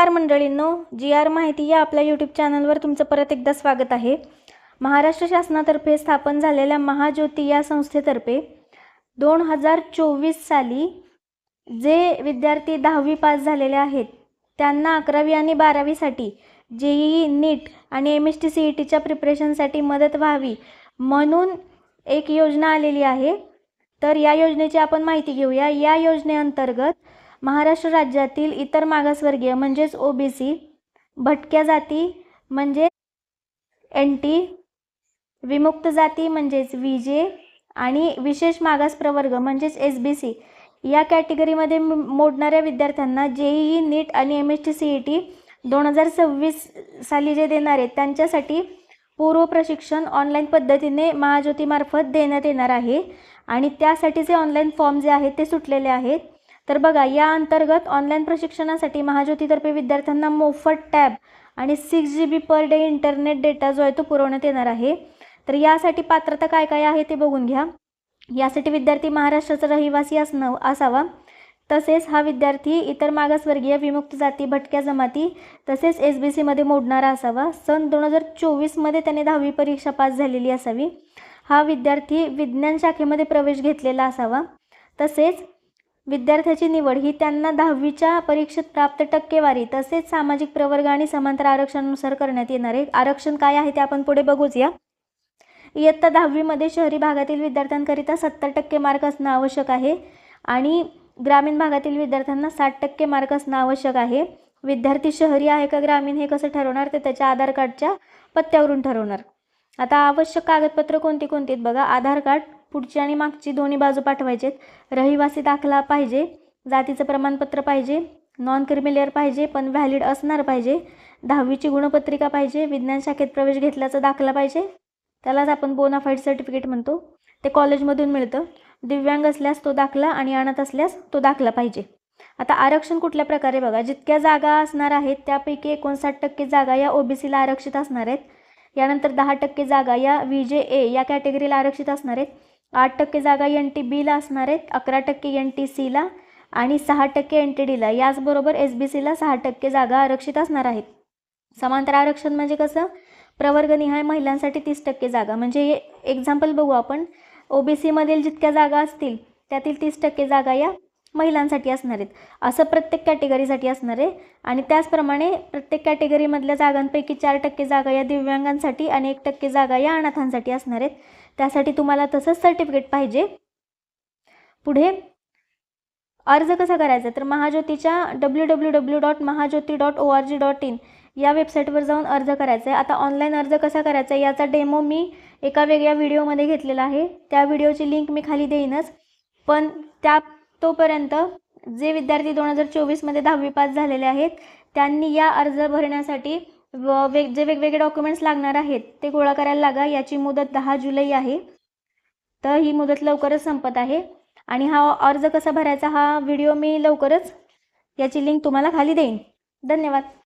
नमस्कार मंडळींनो जी आर माहिती या आपल्या यूट्यूब चॅनलवर तुमचं परत एकदा स्वागत आहे. महाराष्ट्र शासनातर्फे स्थापन झालेल्या महाज्योती या संस्थेतर्फे दोन हजार चोवीस साली जे विद्यार्थी दहावी पास झालेले आहेत त्यांना अकरावी आणि बारावीसाठी जेईई नीट आणि M S T C E टीच्या प्रिपरेशनसाठी मदत व्हावी म्हणून एक योजना आलेली आहे. तर या योजनेची आपण माहिती घेऊया. या योजनेअंतर्गत महाराष्ट्र राज्यातील इतर मागासवर्गीय म्हणजेच ओ बी सी भटक्या जाती म्हणजे एन टी विमुक्त जाती म्हणजेच व्ही जे आणि विशेष मागास प्रवर्ग म्हणजेच एस बी सी या कॅटेगरीमध्ये मोडणाऱ्या विद्यार्थ्यांना जे ई नीट आणि M S T C E T दोन हजार सव्वीस साली जे देणार आहेत त्यांच्यासाठी पूर्व प्रशिक्षण ऑनलाईन पद्धतीने महाज्योतीमार्फत देण्यात येणार आहे. आणि त्यासाठीचे ऑनलाईन फॉर्म जे आहेत ते सुटलेले आहेत. तर बघा या अंतर्गत ऑनलाईन प्रशिक्षणासाठी महाज्योतीतर्फे विद्यार्थ्यांना मोफत टॅब आणि six G B per day internet data जो आहे तो पुरवण्यात येणार आहे. तर यासाठी पात्रता काय काय आहे ते बघून घ्या. यासाठी विद्यार्थी महाराष्ट्राचा रहिवासी असणं असावा. तसेच हा विद्यार्थी इतर मागासवर्गीय विमुक्त जाती भटक्या जमाती तसेच एस बी सीमध्ये मोडणारा असावा. सन दोन हजार चोवीसमध्ये त्याने दहावी परीक्षा पास झालेली असावी. हा विद्यार्थी विज्ञान शाखेमध्ये प्रवेश घेतलेला असावा. तसेच विद्यार्थ्याची निवड ही त्यांना दहावीच्या परीक्षेत प्राप्त टक्केवारी तसेच सामाजिक प्रवर्ग आणि समांतर आरक्षणानुसार करण्यात येणार आहे. आरक्षण काय आहे ते आपण पुढे बघूच या इयत्ता दहावीमध्ये शहरी भागातील विद्यार्थ्यांकरिता सत्तर टक्के मार्क असणं आवश्यक आहे आणि ग्रामीण भागातील विद्यार्थ्यांना साठ टक्के मार्क असणं आवश्यक आहे. विद्यार्थी शहरी आहे का ग्रामीण हे कसं ठरवणार ते त्याच्या आधार कार्डच्या पत्त्यावरून ठरवणार. आता आवश्यक कागदपत्र कोणती कोणती आहेत बघा. आधार कार्ड पुढची आणि मागची दोन्ही बाजू पाठवायचे आहेत. रहिवासी दाखला पाहिजे जातीचं प्रमाणपत्र पाहिजे नॉन क्रिमिलेअर पाहिजे पण व्हॅलिड असणार पाहिजे. दहावीची गुणपत्रिका पाहिजे विज्ञान शाखेत प्रवेश घेतल्याचा दाखला पाहिजे. त्यालाच आपण बोनाफाईड सर्टिफिकेट म्हणतो. ते कॉलेजमधून मिळतं. दिव्यांग असल्यास तो दाखला आणि अनाथ असल्यास तो दाखला पाहिजे. आता आरक्षण कुठल्या प्रकारे बघा. जितक्या जागा असणार आहेत त्यापैकी एकोणसाठ टक्के जागा या ओबीसीला आरक्षित असणार आहेत. यानंतर दहा टक्के जागा या व्ही जे ए या कॅटेगरीला आरक्षित असणार आहेत. आठ टक्के जागा एन टी बीला असणार आहेत. अकरा टक्के एन टी सीला आणि सहा टक्के एन टी डीला याचबरोबर एस बी सीला सहा टक्के जागा आरक्षित असणार आहेत. समांतर आरक्षण म्हणजे कसं? प्रवर्गनिहाय महिलांसाठी तीस टक्के जागा. म्हणजे एक्झाम्पल बघू आपण. ओ बी सीमधील जितक्या जागा असतील त्यातील तीस टक्के जागा या महिलांसाठी असणार आहेत. असं प्रत्येक कॅटेगरीसाठी असणार आहे. आणि त्याचप्रमाणे प्रत्येक कॅटेगरीमधल्या जागांपैकी चार टक्के जागा या दिव्यांगांसाठी आणि एक टक्के जागा या अनाथांसाठी असणार आहेत. त्यासाठी तुम्हाला तसंच सर्टिफिकेट पाहिजे. पुढे अर्ज कसा करायचा? तर महाज्योतीच्या W W W dot Mahajyoti dot O R G dot in या वेबसाईटवर जाऊन अर्ज करायचा आहे. आता ऑनलाईन अर्ज कसा करायचा आहे? याचा डेमो मी एका वेगळ्या व्हिडिओमध्ये घेतलेला आहे. त्या व्हिडिओची लिंक मी खाली देईनच. पण त्या तोपर्यंत जे विद्यार्थी दोन हजार चोवीसमध्ये दहावी पास झालेले आहेत त्यांनी या अर्ज भरण्यासाठी व वेग जे वेगवेगळे डॉक्युमेंट्स लागणार आहेत ते गोळा करायला लागा. याची मुदत दहा जुलै आहे. तर ही मुदत लवकरच संपत आहे. आणि हा अर्ज कसा भरायचा हा व्हिडिओ मी लवकरच याची लिंक तुम्हाला खाली देईन. धन्यवाद.